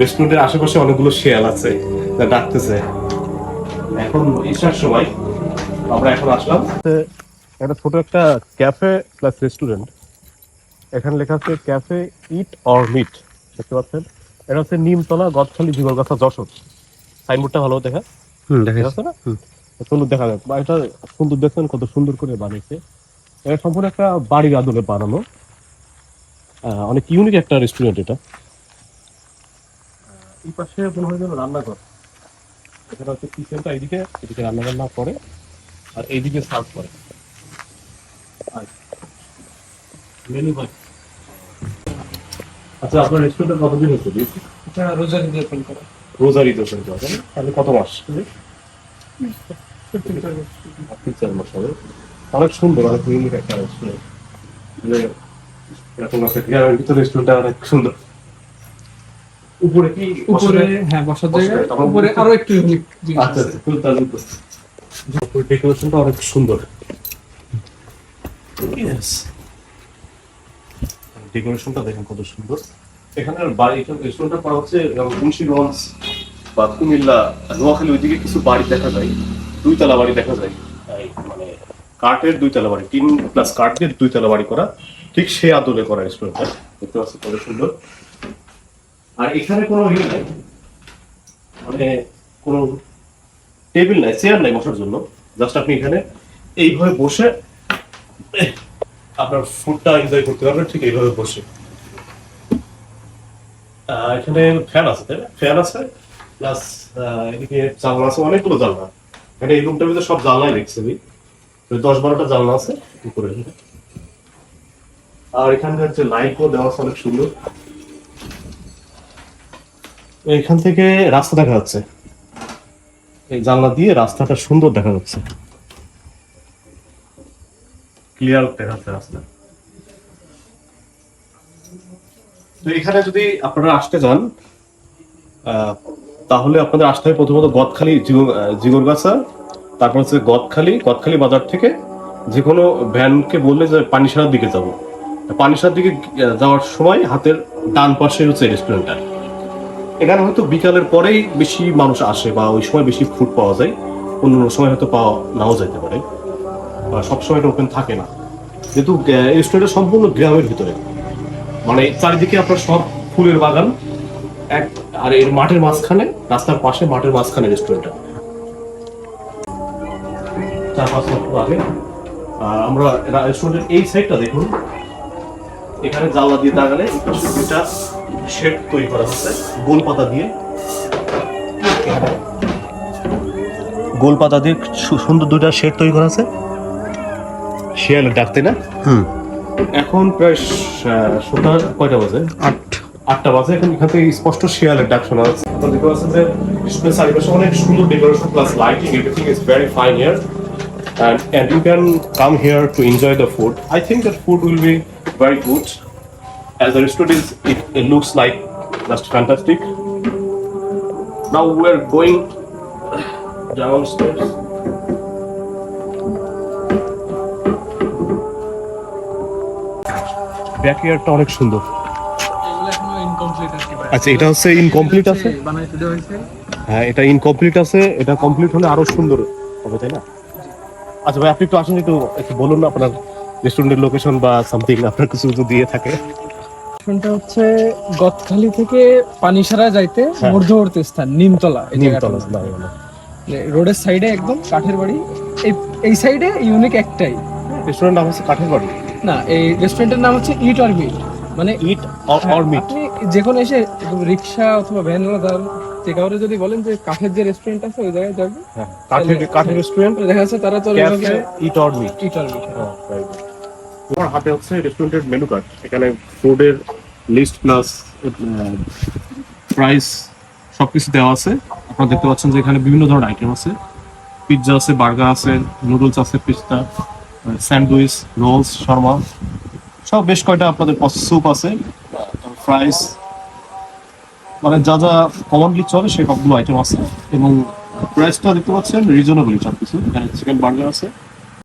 রেস্টুরেন্টের আশেপাশে অনেকগুলো শিয়াল আছে যা ডাকতেছে। এখন ঈশার সময় আমরা এখন আসলাম। একটা ছোট একটা ক্যাফে প্লাস রেস্টুরেন্ট এখানে লেখা আছে ক্যাফে ইট অর মিট দেখতে পাচ্ছেন। এটা হচ্ছে নিমতলা গদখালি জীবনগাছা যশোর। সাইনবোর্ডটা ভালো দেখা? হুম দেখা আছে না? সুন্দর দেখা যায় বা এটা সুন্দর দেখছেন কত সুন্দর করে বানিয়েছে। এটা সম্পূর্ণ একটা বাড়ির আদলে বানানো। অনেক ইউনিক একটা রেস্টুরেন্ট এটা। এই পাশে মনে হয় যেন রান্নাঘর। এখানে হচ্ছে কিচেনটা এইদিকে এদিকে রান্না বান্না করে আর এইদিকে সার্ভ করে। মেনু ভাই আচ্ছা আপনার রেস্টুরেন্টে কতদিন হচ্ছে দিয়েছি এটা রোজার দিয়ে ওপেন করা। রোজারি দোষের জন্য তাহলে কত মাস তিন চার মাস হবে। অনেক সুন্দর অনেক ইউনিক একটা রেস্টুরেন্ট যে এরকম একটা গ্রামের ভিতরে রেস্টুরেন্টটা অনেক সুন্দর। উপরে কি উপরে হ্যাঁ বসার জায়গা উপরে আরও একটু আচ্ছা আচ্ছা ফুল ডেকোরেশনটা অনেক সুন্দর। ডেকোরেশনটা দেখেন কত সুন্দর। এখানে বাড়ি রেস্টুরেন্টটা পাওয়া হচ্ছে যেমন মুন্সিগঞ্জ বা কুমিল্লা নোয়াখালী ওইদিকে কিছু বাড়ি দেখা যায় দুইতলা বাড়ি দেখা যায়। মানে কাঠের দুইতলা বাড়ি তিন প্লাস কাঠ দিয়ে দুইতলা বাড়ি করা ঠিক সে আদলে করা রেস্টুরেন্টটা দেখতে পাচ্ছি কত সুন্দর। আর এখানে কোনো ইয়ে নাই। মানে কোনো টেবিল নাই, চেয়ার নাই বসার জন্য। জাস্ট আপনি এখানে এইভাবে বসে আপনার ফুডটা এনজয় করতে পারবেন, ঠিক এইভাবে বসে। এখানে ফ্যান আছে, তাই না? ফ্যান আছে প্লাস এদিকে জানলা আছে, অনেকগুলো জানলা। এখানে এই রুমটার ভিতরে সব জানলাই দেখছি আমি। দশ বারোটা জানলা আছে, উপরে। আর এখানকার যে লাইটও দেওয়া অনেক সুন্দর। এখান থেকে রাস্তা দেখা যাচ্ছে। এই জানলা দিয়ে রাস্তাটা সুন্দর দেখা যাচ্ছে। ক্লিয়ার দেখা যাচ্ছে রাস্তা। তো এখানে যদি আপনারা আসতে যান তাহলে আপনাদের আসতে হবে প্রথমত গদখালি জিগরগাছা তারপর হচ্ছে গদখালি গদখালি বাজার থেকে যে কোনো ভ্যানকে বললে যে পানিসারার দিকে যাব। পানিসার দিকে যাওয়ার সময় হাতের ডান পাশে হচ্ছে রেস্টুরেন্টটা এখানে হয়তো বিকালের পরেই বেশি মানুষ আসে বা ওই সময় বেশি ফুড পাওয়া যায়। অন্য সময় হয়তো পাওয়া নাও যেতে পারে। বা সবসময় এটা ওপেন থাকে না। যেহেতু রেস্টুরেন্টটা সম্পূর্ণ গ্রামের ভিতরে। মানে চারিদিকে আপনার সব ফুলের বাগান, এক, আর এর মাঠের মাঝখানে, রাস্তার পাশে মাঠের মাঝখানে রেস্টুরেন্টটা চার, পাঁচ আগে। আমরা রেস্টুরেন্টের এই সাইডটা দেখুন। এখানে জানলা দিয়ে দাগালে দুটা শেড তৈরি করা হচ্ছে গোল পাতা দিয়ে। গোল পাতা দিয়ে সুন্দর দুইটা শেড তৈরি করা আছে। শিয়াল ডাকতে না? হুম। এখন প্রায় সন্ধ্যা কয়টা বাজে? আট। আটটা বাজে এখন এখান থেকে স্পষ্ট শিয়ালের ডাক শোনা যাচ্ছে। যে চারিপাশে অনেক সুন্দর decoration plus lighting everything is very fine here and and you can come here to enjoy the food. I think that food will be very good. As the restaurant is, it, it looks like just fantastic. Now we are going downstairs. ব্যাকইয়ার্ডটা অনেক সুন্দর। আচ্ছা এটা হচ্ছে incomplete আছে হ্যাঁ এটা incomplete আছে এটা কমপ্লিট হলে আরও সুন্দর হবে তাই না আচ্ছা ভাই আপনি একটু আসুন একটু একটু বলুন না আপনার রেস্টুরেন্টের লোকেশন বা সামথিং আপনার কিছু যদি দিয়ে থাকে স্টেশনটা হচ্ছে গদখালি থেকে পানিসারা যাইতে হ্যাঁ। মধ্যবর্তী স্থান নিমতলা নিমতলা না, না, না। রোডের সাইডে একদম কাঠের বাড়ি। এই সাইডে ইউনিক একটাই। রেস্টুরেন্ট নাম হচ্ছে কাঠের বাড়ি? না এই রেস্টুরেন্টের নাম হচ্ছে ইট অর মিট মানে ইট অর মিট যে কোনো এসে রিক্সা অথবা ভ্যান যে কাউরে যদি বলেন যে কাঠের যে রেস্টুরেন্ট আছে ওই জায়গায় যাবে। কাঠের কাঠের রেস্টুরেন্ট দেখা যাচ্ছে তারা তো eat or meet eat or meet তোমার হাতে হচ্ছে রেস্টুরেন্টের মেনু কার্ড এখানে ফুডের লিস্ট প্লাস প্রাইস সবকিছু দেওয়া আছে। আপনারা দেখতে পাচ্ছেন যে এখানে বিভিন্ন ধরনের আইটেম আছে। পিৎজা আছে বার্গার আছে নুডলস আছে পিস্তা স্যান্ডউইচ রোলস শর্মা সব বেশ কয়টা আপনাদের স্যুপ আছে। ফ্রাইস মানে যা যা কমনলি চলে সেই সবগুলো আইটেম আছে। এবং প্রাইসটা দেখতে পাচ্ছেন রিজনেবলি সব কিছু এখানে চিকেন বার্গার আছে।